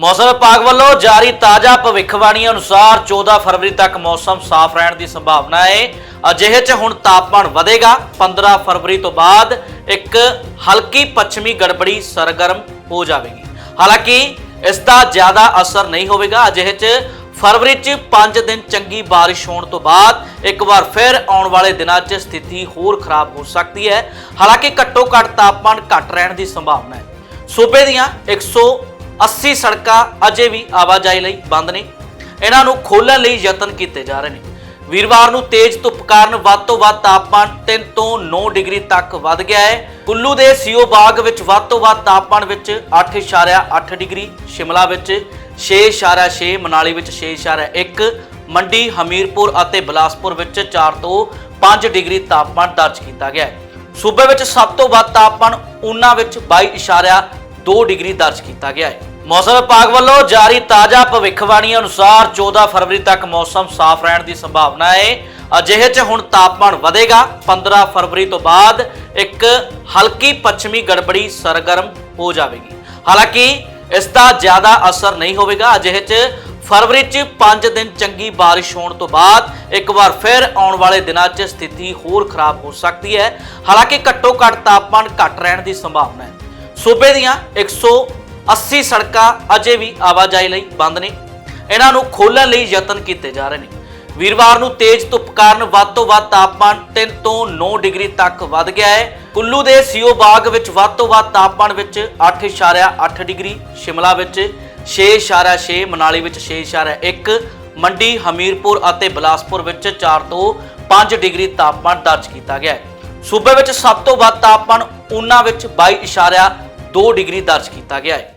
ਮੌਸਮ ਵਿਭਾਗ ਵੱਲੋਂ ਜਾਰੀ ਤਾਜ਼ਾ ਭਵਿੱਖਬਾਣੀ ਅਨੁਸਾਰ 14 ਫਰਵਰੀ ਤੱਕ ਮੌਸਮ ਸਾਫ਼ ਰਹਿਣ ਦੀ ਸੰਭਾਵਨਾ ਹੈ। ਅਜਿਹੇ 'ਚ ਹੁਣ ਤਾਪਮਾਨ ਵਧੇਗਾ। 15 ਫਰਵਰੀ ਤੋਂ ਬਾਅਦ ਇੱਕ ਹਲਕੀ ਪੱਛਮੀ ਗੜਬੜੀ ਸਰਗਰਮ ਹੋ ਜਾਵੇਗੀ। ਹਾਲਾਂਕਿ ਇਸ ਦਾ ਜ਼ਿਆਦਾ ਅਸਰ ਨਹੀਂ ਹੋਵੇਗਾ। ਅਜਿਹੇ 'ਚ ਫਰਵਰੀ 'ਚ 5 ਦਿਨ ਚੰਗੀ ਬਾਰਿਸ਼ ਹੋਣ ਤੋਂ ਬਾਅਦ ਇੱਕ ਵਾਰ ਫਿਰ ਆਉਣ ਵਾਲੇ ਦਿਨਾਂ 'ਚ ਸਥਿਤੀ ਹੋਰ ਖਰਾਬ ਹੋ ਸਕਦੀ ਹੈ। ਹਾਲਾਂਕਿ ਘੱਟੋ ਘੱਟ ਤਾਪਮਾਨ ਘੱਟ ਰਹਿਣ ਦੀ ਸੰਭਾਵਨਾ ਹੈ। ਸੂਬੇ ਦੀਆਂ 180 ਸੜਕਾਂ ਅਜੇ ਵੀ ਆਵਾਜਾਈ ਲਈ ਬੰਦ ਨੇ। ਇਹਨਾਂ ਨੂੰ ਖੋਲ੍ਹਣ ਲਈ ਯਤਨ ਕੀਤੇ ਜਾ ਰਹੇ ਨੇ। ਵੀਰਵਾਰ ਨੂੰ ਤੇਜ਼ ਧੁੱਪ ਕਾਰਨ ਵੱਧ ਤੋਂ ਵੱਧ ਤਾਪਮਾਨ 3 ਤੋਂ 9 ਡਿਗਰੀ ਤੱਕ ਵੱਧ ਗਿਆ ਹੈ। ਕੁੱਲੂ ਦੇ ਸੀਓ ਬਾਗ ਵਿੱਚ ਵੱਧ ਤੋਂ ਵੱਧ ਤਾਪਮਾਨ ਵਿੱਚ 8.8 ਡਿਗਰੀ, ਸ਼ਿਮਲਾ ਵਿੱਚ 6.6 ਮਨਾਲੀ ਵਿੱਚ 6.1 ਮੰਡੀ, ਹਮੀਰਪੁਰ ਅਤੇ ਬਿਲਾਸਪੁਰ ਵਿੱਚ 4 ਤੋਂ 5 ਡਿਗਰੀ ਤਾਪਮਾਨ ਦਰਜ ਕੀਤਾ ਗਿਆ ਹੈ। ਸੂਬੇ ਵਿੱਚ ਸਭ ਤੋਂ ਵੱਧ ਤਾਪਮਾਨ ਊਨਾ ਵਿੱਚ 22.2 ਡਿਗਰੀ ਦਰਜ ਕੀਤਾ ਗਿਆ ਹੈ। ਮੌਸਮ ਵਿਭਾਗ ਵੱਲੋਂ ਜਾਰੀ ਤਾਜ਼ਾ ਭਵਿੱਖਬਾਣੀ ਅਨੁਸਾਰ 14 ਫਰਵਰੀ ਤੱਕ ਮੌਸਮ ਸਾਫ਼ ਰਹਿਣ ਦੀ ਸੰਭਾਵਨਾ ਹੈ। ਅਜਿਹੇ 'ਚ ਹੁਣ ਤਾਪਮਾਨ ਵਧੇਗਾ। 15 ਫਰਵਰੀ ਤੋਂ ਬਾਅਦ ਇੱਕ ਹਲਕੀ ਪੱਛਮੀ ਗੜਬੜੀ ਸਰਗਰਮ ਹੋ ਜਾਵੇਗੀ। ਹਾਲਾਂਕਿ ਇਸ ਦਾ ਜ਼ਿਆਦਾ ਅਸਰ ਨਹੀਂ ਹੋਵੇਗਾ। ਅਜਿਹੇ 'ਚ ਫਰਵਰੀ 'ਚ 5 ਦਿਨ ਚੰਗੀ ਬਾਰਿਸ਼ ਹੋਣ ਤੋਂ ਬਾਅਦ ਇੱਕ ਵਾਰ ਫਿਰ ਆਉਣ ਵਾਲੇ ਦਿਨਾਂ 'ਚ ਸਥਿਤੀ ਹੋਰ ਖਰਾਬ ਹੋ ਸਕਦੀ ਹੈ। ਹਾਲਾਂਕਿ ਘੱਟੋ ਘੱਟ ਤਾਪਮਾਨ ਘੱਟ ਰਹਿਣ ਦੀ ਸੰਭਾਵਨਾ ਹੈ। ਸੂਬੇ ਦੀਆਂ 180 ਸੜਕਾਂ ਅਜੇ ਵੀ ਆਵਾਜਾਈ ਲਈ ਬੰਦ ਨੇ। ਇਹਨਾਂ ਨੂੰ ਖੋਲ੍ਹਣ ਲਈ ਯਤਨ ਕੀਤੇ ਜਾ ਰਹੇ ਨੇ। ਵੀਰਵਾਰ ਨੂੰ ਤੇਜ਼ ਧੁੱਪ ਕਾਰਨ ਵੱਧ ਤੋਂ ਵੱਧ ਤਾਪਮਾਨ 3 ਤੋਂ 9 ਡਿਗਰੀ ਤੱਕ ਵੱਧ ਗਿਆ ਹੈ। ਕੁੱਲੂ ਦੇ ਸੀਓ ਬਾਗ ਵਿੱਚ ਵੱਧ ਤੋਂ ਵੱਧ ਤਾਪਮਾਨ ਵਿੱਚ 8.8 ਡਿਗਰੀ, ਸ਼ਿਮਲਾ ਵਿੱਚ 6.6 ਮਨਾਲੀ ਵਿੱਚ 6.1 ਮੰਡੀ, ਹਮੀਰਪੁਰ ਅਤੇ ਬਿਲਾਸਪੁਰ ਵਿੱਚ 4 ਤੋਂ 5 ਡਿਗਰੀ ਤਾਪਮਾਨ ਦਰਜ ਕੀਤਾ ਗਿਆ ਹੈ। ਸੂਬੇ ਵਿੱਚ ਸਭ ਤੋਂ ਵੱਧ ਤਾਪਮਾਨ ਊਨਾ ਵਿੱਚ 22.2 ਡਿਗਰੀ ਦਰਜ ਕੀਤਾ ਗਿਆ ਹੈ।